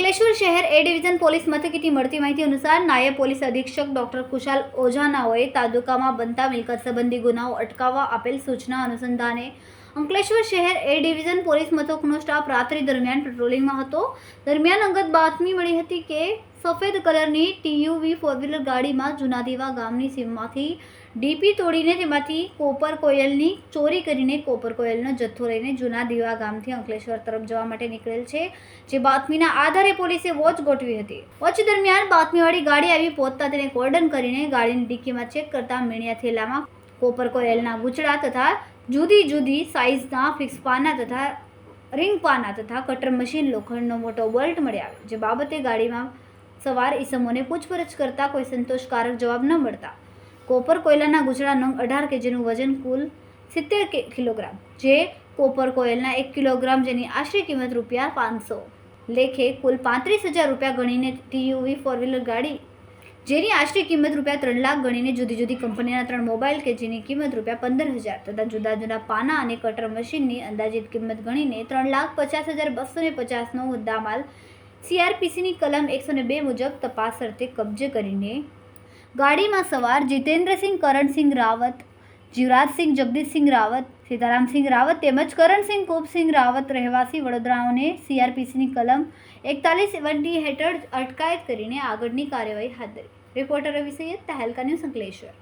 અંકલેશ્વર શહેર A division police મથકેથી મળતી માહિતી અનુસાર નાયબ પોલીસ અધિક્ષક ડોક્ટર કુશાલ ઓઝાનાઓએ તાલુકામાં બનતા મિલકત સંબંધી ગુનાઓ અટકાવવા આપેલ સૂચના અનુસંધાને અંકલેશ્વર શહેર એ ડિવિઝન પોલીસ મથકનો સ્ટાફ રાત્રિ દરમિયાન પેટ્રોલિંગમાં હતો. દરમિયાન અંગત બાતમી મળી હતી કે સફેદ કલરની ટીયુવી ફોર વ્હીલર ગાડીમાં જૂના દીવા ગામની સીમમાંથી ડીપી તોડીને તેમાંથી કોપર કોયલની ચોરી કરીને કોપર કોયલનો જથ્થો લઈને જૂના દીવા ગામથી અંકલેશ્વર તરફ જવા માટે નીકળેલ છે, જે બાતમીના આધારે પોલીસે વોચ ગોઠવી હતી. વોચ દરમિયાન બાતમીવાળી ગાડી આવી પહોંચતા તેને કોર્ડન કરીને ગાડીની ડિક્કીમાં ચેક કરતા મીણિયા થેલામાં કોપર કોયલના ગુચડા તથા જુદી જુદી સાઇઝના ફિક્સ પાના તથા રિંગ પાના તથા કટર મશીન લોખંડનો મોટો બોલ્ટ મળ્યા જે બાબતે ગાડીમાં સવાર ઈસમોને પૂછપરછ કરતા કોઈ સંતોષકારક જવાબ ન મળતા. કોપર કોયલાના નંગ અઢાર કે જેનું વજન કુલ સિત્તેર કિલોગ્રામ, જે કોપર કોયલના એક કિલોગ્રામ જેની આશરે કિંમત રૂપિયા પાંચસો. લેખે કુલ પાંત્રીસ હજાર રૂપિયા ગણીને ટીયુવી ફોર વ્હીલર ગાડી, જેની આશરે કિંમત રૂપિયા ત્રણ લાખ ગણીને જુદી જુદી કંપનીના ત્રણ મોબાઈલ કે જેની કિંમત રૂપિયા પંદર હજાર તથા જુદા જુદા પાના અને કટર મશીનની અંદાજિત કિંમત ગણીને ત્રણ લાખ પચાસ હજાર બસો ને પચાસનો મુદ્દામાલ સીઆરપીસીની કલમ એકસો બે મુજબ તપાસ અર્થે કબજે કરીને ગાડીમાં સવાર જીતેન્દ્રસિંહ કરણસિંહ રાવત, જીવરાજસિંહ જગદીશસિંહ રાવત, સીતારામસિંહ રાવત તેમજ કરણસિંહ કોપસિંહ રાવત રહેવાસી વડોદરાઓને સીઆરપીસીની કલમ એકતાલીસ વનટી હેઠળ અટકાયત કરીને આગળની કાર્યવાહી હાથ ધરી. Reporter Ravi Saiyad Tehelka news Ankleshwar.